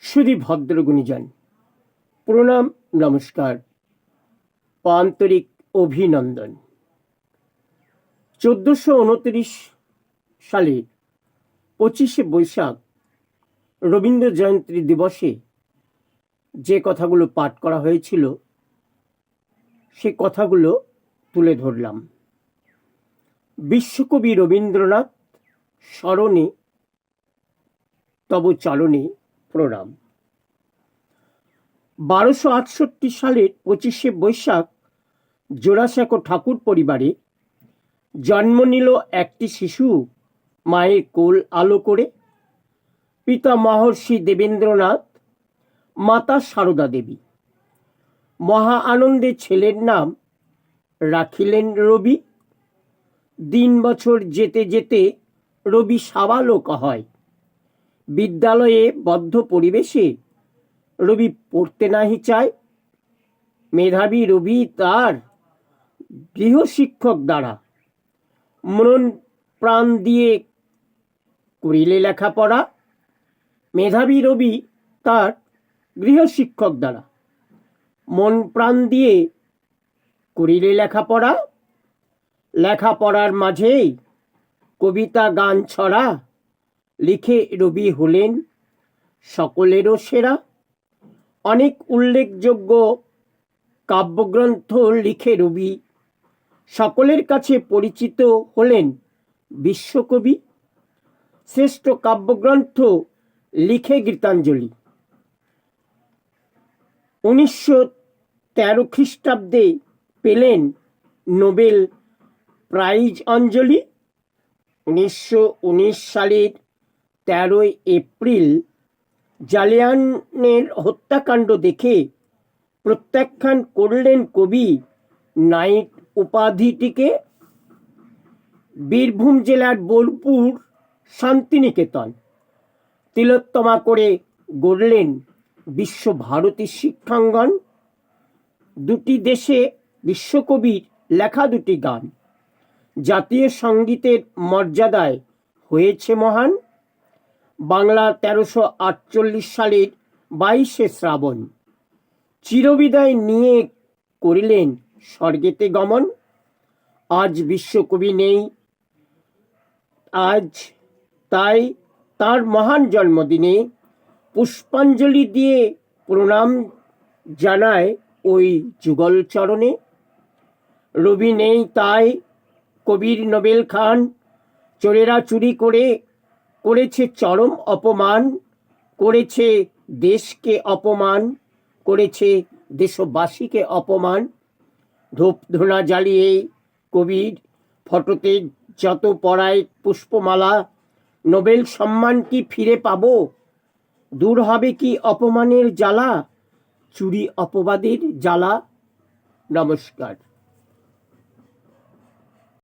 শুধু ভদ্রগুণীজন। প্রণাম, নমস্কার। আন্তরিক অভিনন্দন। চোদ্দশো উনত্রিশ সালে পঁচিশে বৈশাখ রবীন্দ্র জয়ন্তী দিবসে যে কথাগুলো পাঠ করা হয়েছিল, সে কথাগুলো তুলে ধরলাম। বিশ্বকবি রবীন্দ্রনাথ স্মরণে, তব চরণে প্রণাম। বারোশো আটষট্টি সালের পঁচিশে বৈশাখ জোড়াসাঁকো ঠাকুর পরিবারে জন্ম নিল একটি শিশু মায়ের কোল আলো করে। পিতা মহর্ষি দেবেন্দ্রনাথ, মাতা সারদা দেবী। মহা আনন্দে ছেলের নাম রাখিলেন রবি। দিন বছর যেতে যেতে রবি সাবালক হয়। বিদ্যালয়ে বদ্ধ পরিবেশে রবি পড়তে নাহি চায়। মেধাবী রবি তার গৃহশিক্ষক দ্বারা মনন প্রাণ দিয়ে করিলে লেখাপড়া। মেধাবী রবি তার গৃহশিক্ষক দ্বারা মন প্রাণ দিয়ে করিলে লেখাপড়া। লেখাপড়ার মাঝেই কবিতা গান ছড়া। লিখে রবি হলেন সকলেরও সেরা। অনেক উল্লেখযোগ্য কাব্যগ্রন্থ লিখে রবি সকলের কাছে পরিচিত হলেন বিশ্বকবি। শ্রেষ্ঠ কাব্যগ্রন্থ লিখে গীতাঞ্জলি। উনিশশো তেরো খ্রিস্টাব্দে পেলেন নোবেল প্রাইজ অঞ্জলি। উনিশশো উনিশ সালের তেরোই এপ্রিল জালিয়ানের হত্যাকাণ্ড দেখে প্রত্যাখ্যান করলেন কবি নাইট উপাধিটিকে। বীরভূম জেলার বোলপুর শান্তিনিকেতন। তিলোত্তমা করে গড়লেন বিশ্বভারতী শিক্ষাঙ্গন। দুটি দেশে বিশ্বকবির লেখা দুটি গান। জাতীয় সঙ্গীতের মর্যাদায় হয়েছে মহান। বাংলা তেরোশো আটচল্লিশ সালের বাইশে শ্রাবণ। চিরবিদায় নিয়ে করিলেন স্বর্গেতে গমন। আজ বিশ্বকবি নেই। আজ তাই তার মহান জন্মদিনে পুষ্পাঞ্জলি দিয়ে প্রণাম জানায় ওই যুগল চরণে। রবি নেই তাই কবির নোবেল খান, চোরেরা চুরি করে করেছে চরম অপমান, করেছে দেশকে অপমান, করেছে দেশবাসীকে অপমান। ধূপ ধুনা জ্বালিয়ে কবির ফটোতে যত পড়ায় পুষ্পমালা, নোবেল সম্মান কি ফিরে পাবো? দূর হবে কি অপমানের জ্বালা? চুরি অপবাদের জ্বালা? নমস্কার।